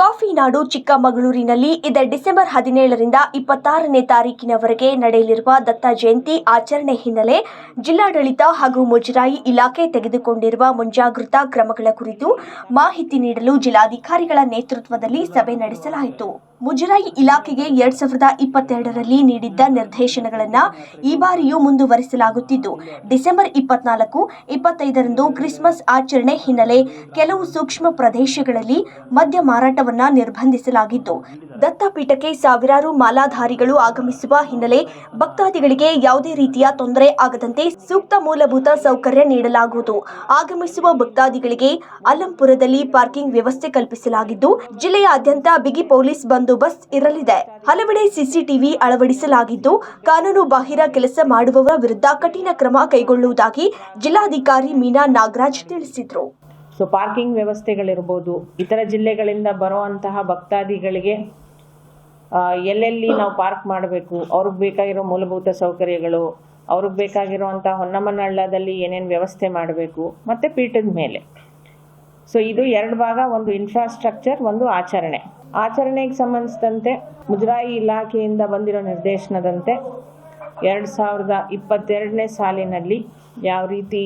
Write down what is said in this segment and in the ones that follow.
Coffee ನಾಡು ಚಿಕ್ಕಮಗಳೂರಿನಲ್ಲಿ ಇದೇ December ಹದಿನೇಳರಿಂದ ಇಪ್ಪತ್ತಾರನೇ ತಾರೀಕಿನವರೆಗೆ ನಡೆಯಲಿರುವ ದತ್ತ ಜಯಂತಿ ಆಚರಣೆ ಹಿನ್ನೆಲೆ ಜಿಲ್ಲಾಡಳಿತ ಹಾಗೂ ಮುಜರಾಯಿ ಇಲಾಖೆ ತೆಗೆದುಕೊಂಡಿರುವ ಮುಂಜಾಗೃತಾ ಕ್ರಮಗಳ ಕುರಿತು ಮಾಹಿತಿ ನೀಡಲು ಜಿಲ್ಲಾಧಿಕಾರಿಗಳ ನೇತೃತ್ವದಲ್ಲಿ ಸಭೆ ನಡೆಸಲಾಯಿತು. ಮುಜರಾಯಿ ಇಲಾಖೆಗೆ ಎರಡ್ ಸಾವಿರದ ಇಪ್ಪತ್ತೆರಡರಲ್ಲಿ ನೀಡಿದ್ದ ನಿರ್ದೇಶನಗಳನ್ನು ಈ ಬಾರಿಯೂ ಮುಂದುವರಿಸಲಾಗುತ್ತಿದ್ದು. ಡಿಸೆಂಬರ್ ಇಪ್ಪತ್ನಾಲ್ಕು, ಇಪ್ಪತ್ತೈದರಂದು ಕ್ರಿಸ್ಮಸ್ ಆಚರಣೆ ಹಿನ್ನೆಲೆ ಕೆಲವು ಸೂಕ್ಷ್ಮ ಪ್ರದೇಶಗಳಲ್ಲಿ ಮದ್ಯ ಮಾರಾಟವನ್ನು ನಿರ್ಬಂಧಿಸಲಾಗಿದ್ದು ದತ್ತಪೀಠಕ್ಕೆ ಸಾವಿರಾರು ಮಾಲಾಧಾರಿಗಳು ಆಗಮಿಸುವ ಹಿನ್ನೆಲೆ ಭಕ್ತಾದಿಗಳಿಗೆ ಯಾವುದೇ ರೀತಿಯ ತೊಂದರೆ ಆಗದಂತೆ ಸೂಕ್ತ ಮೂಲಭೂತ ಸೌಕರ್ಯ ನೀಡಲಾಗುವುದು. ಆಗಮಿಸುವ ಭಕ್ತಾದಿಗಳಿಗೆ ಅಲಂಪುರದಲ್ಲಿ ಪಾರ್ಕಿಂಗ್ ವ್ಯವಸ್ಥೆ ಕಲ್ಪಿಸಲಾಗಿದ್ದು, ಜಿಲ್ಲೆಯಾದ್ಯಂತ ಬಿಗಿ ಪೊಲೀಸ್ ಬಂದೋಬಸ್ತ್ ಇರಲಿದೆ. ಹಲವೆಡೆ ಸಿಸಿಟಿವಿ ಅಳವಡಿಸಲಾಗಿದ್ದು, ಕಾನೂನು ಬಾಹಿರ ಕೆಲಸ ಮಾಡುವವರ ವಿರುದ್ಧ ಕಠಿಣ ಕ್ರಮ ಕೈಗೊಳ್ಳುವುದಾಗಿ ಜಿಲ್ಲಾಧಿಕಾರಿ ಮೀನಾ ನಾಗರಾಜ್ ತಿಳಿಸಿದರು. ಸೊ ಪಾರ್ಕಿಂಗ್ ವ್ಯವಸ್ಥೆಗಳಿರ್ಬೋದು, ಇತರ ಜಿಲ್ಲೆಗಳಿಂದ ಬರುವಂತಹ ಭಕ್ತಾದಿಗಳಿಗೆ ಎಲ್ಲೆಲ್ಲಿ ನಾವು ಪಾರ್ಕ್ ಮಾಡಬೇಕು, ಅವ್ರಿಗೆ ಬೇಕಾಗಿರೋ ಮೂಲಭೂತ ಸೌಕರ್ಯಗಳು, ಅವ್ರಿಗೆ ಬೇಕಾಗಿರುವಂಥ ಹೊನ್ನಮ್ಮನಹಳ್ಳದಲ್ಲಿ ಏನೇನು ವ್ಯವಸ್ಥೆ ಮಾಡಬೇಕು, ಮತ್ತು ಪೀಠದ ಮೇಲೆ. ಸೊ ಇದು ಎರಡು ಭಾಗ, ಒಂದು ಇನ್ಫ್ರಾಸ್ಟ್ರಕ್ಚರ್ ಒಂದು ಆಚರಣೆ. ಆಚರಣೆಗೆ ಸಂಬಂಧಿಸಿದಂತೆ ಮುಜರಾಯಿ ಇಲಾಖೆಯಿಂದ ಬಂದಿರೋ ನಿರ್ದೇಶನದಂತೆ ಎರಡು ಸಾವಿರದ ಇಪ್ಪತ್ತೆರಡನೇ ಸಾಲಿನಲ್ಲಿ ಯಾವ ರೀತಿ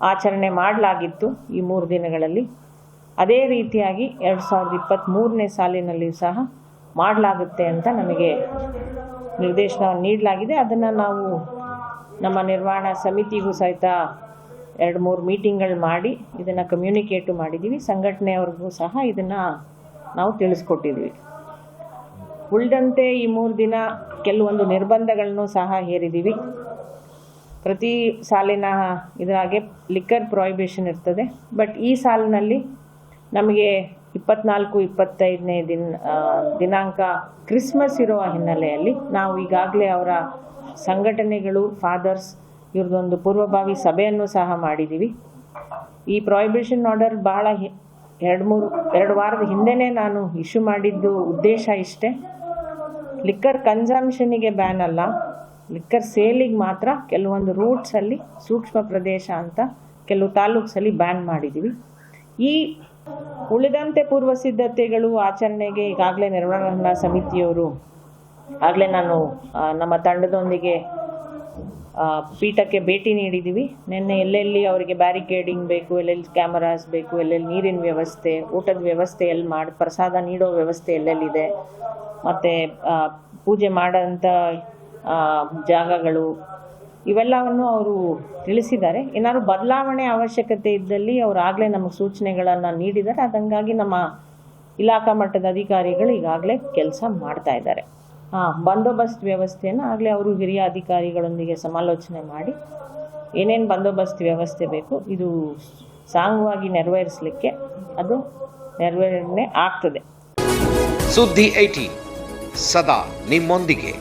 ಆಚರಣೆ ಮಾಡಲಾಗಿತ್ತು ಈ ಮೂರು ದಿನಗಳಲ್ಲಿ, ಅದೇ ರೀತಿಯಾಗಿ ಎರಡು ಸಾವಿರದ ಇಪ್ಪತ್ತ್ಮೂರನೇ ಸಾಲಿನಲ್ಲಿಯೂ ಸಹ ಮಾಡಲಾಗುತ್ತೆ ಅಂತ ನಮಗೆ ನಿರ್ದೇಶನವನ್ನು ನೀಡಲಾಗಿದೆ. ಅದನ್ನು ನಾವು ನಮ್ಮ ನಿರ್ವಹಣಾ ಸಮಿತಿಗೂ ಸಹಿತ ಎರಡು ಮೂರು ಮೀಟಿಂಗ್ಗಳು ಮಾಡಿ ಇದನ್ನು ಕಮ್ಯುನಿಕೇಟು ಮಾಡಿದ್ದೀವಿ ಸಂಘಟನೆಯವ್ರಿಗೂ ಸಹ ಇದನ್ನು ನಾವು ತಿಳಿಸ್ಕೊಟ್ಟಿದ್ವಿ. ಉಳಿದಂತೆ ಈ ಮೂರು ದಿನ ಕೆಲವೊಂದು ನಿರ್ಬಂಧಗಳನ್ನು ಸಹ ಹೇರಿದ್ದೀವಿ. ಪ್ರತಿ ಸಾಲಿನ ಇದರಾಗೆ ಲಿಕ್ಕರ್ ಪ್ರೊಹಿಬಿಷನ್ ಇರ್ತದೆ. ಬಟ್ ಈ ಸಾಲಿನಲ್ಲಿ ನಮಗೆ ಇಪ್ಪತ್ನಾಲ್ಕು, ಇಪ್ಪತ್ತೈದನೇ ದಿನ ದಿನಾಂಕ ಕ್ರಿಸ್ಮಸ್ ಇರುವ ಹಿನ್ನೆಲೆಯಲ್ಲಿ ನಾವು ಈಗಾಗಲೇ ಅವರ ಸಂಘಟನೆಗಳು ಫಾದರ್ಸ್ ಇವ್ರದ್ದೊಂದು ಪೂರ್ವಭಾವಿ ಸಭೆಯನ್ನು ಸಹ ಮಾಡಿದ್ದೀವಿ. ಈ ಪ್ರೊಹಿಬಿಷನ್ ಆರ್ಡರ್ ಹಿ- ಎರಡು ಮೂರು, ಎರಡು ವಾರದ ಹಿಂದೆನೇ ನಾನು ಇಶ್ಯೂ ಮಾಡಿದ್ದು ಉದ್ದೇಶ ಇಷ್ಟೇ. ಲಿಕ್ಕರ್ ಕನ್ಸಂಪ್ಷನಿಗೆ ಬ್ಯಾನ್ ಅಲ್ಲ. ಲಿಕ್ಕರ್ ಸೇಲಿಗೆ ಮಾತ್ರ ಕೆಲವೊಂದು ರೂಟ್ಸಲ್ಲಿ ಸೂಕ್ಷ್ಮ ಪ್ರದೇಶ ಅಂತ ಕೆಲವು ತಾಲೂಕ್ಸಲ್ಲಿ ಬ್ಯಾನ್ ಮಾಡಿದ್ದೀವಿ ಈ ಉಳಿದಂತೆ ಪೂರ್ವ ಸಿದ್ಧತೆಗಳು ಆಚರಣೆಗೆ ಈಗಾಗಲೇ ನಿರ್ವಹಣಾ ಸಮಿತಿಯವರು, ಆಗಲೇ ನಾನು ನಮ್ಮ ತಂಡದೊಂದಿಗೆ ಪೀಠಕ್ಕೆ ಭೇಟಿ ನೀಡಿದ್ದೀವಿ. ನಿನ್ನೆ ಎಲ್ಲೆಲ್ಲಿ ಅವರಿಗೆ ಬ್ಯಾರಿಕೇಡಿಂಗ್ ಬೇಕು, ಎಲ್ಲೆಲ್ಲಿ ಕ್ಯಾಮರಾಸ್ ಬೇಕು, ಎಲ್ಲೆಲ್ಲಿ ನೀರಿನ ವ್ಯವಸ್ಥೆ, ಊಟದ ವ್ಯವಸ್ಥೆ ಎಲ್ಲಿ ಮಾಡಿ, ಪ್ರಸಾದ ನೀಡೋ ವ್ಯವಸ್ಥೆ ಎಲ್ಲೆಲ್ಲಿದೆ, ಮತ್ತು ಪೂಜೆ ಮಾಡೋಂಥ ಜಾಗಗಳು ಇವೆಲ್ಲವನ್ನು ಅವರು ತಿಳಿಸಿದ್ದಾರೆ. ಏನಾದ್ರು ಬದಲಾವಣೆ ಅವಶ್ಯಕತೆ ಇದ್ದಲ್ಲಿ ಅವರು ಆಗಲೇ ನಮಗೆ ಸೂಚನೆಗಳನ್ನು ನೀಡಿದ್ದಾರೆ. ಅದಂಗಾಗಿ ನಮ್ಮ ಇಲಾಖಾ ಮಟ್ಟದ ಅಧಿಕಾರಿಗಳು ಈಗಾಗಲೇ ಕೆಲಸ ಮಾಡ್ತಾ ಇದ್ದಾರೆ. ಬಂದೋಬಸ್ತ್ ವ್ಯವಸ್ಥೆಯನ್ನು ಆಗಲೇ ಅವರು ಹಿರಿಯ ಅಧಿಕಾರಿಗಳೊಂದಿಗೆ ಸಮಾಲೋಚನೆ ಮಾಡಿ ಏನೇನು ಬಂದೋಬಸ್ತ್ ವ್ಯವಸ್ಥೆ ಬೇಕು ಇದು ಸಾಂಗವಾಗಿ ನೆರವೇರಿಸಲಿಕ್ಕೆ ಅದು ನೆರವೇರಣೆ ಆಗ್ತದೆ. ಸುದ್ದಿ ಐಟಿ ಸದಾ ನಿಮ್ಮೊಂದಿಗೆ.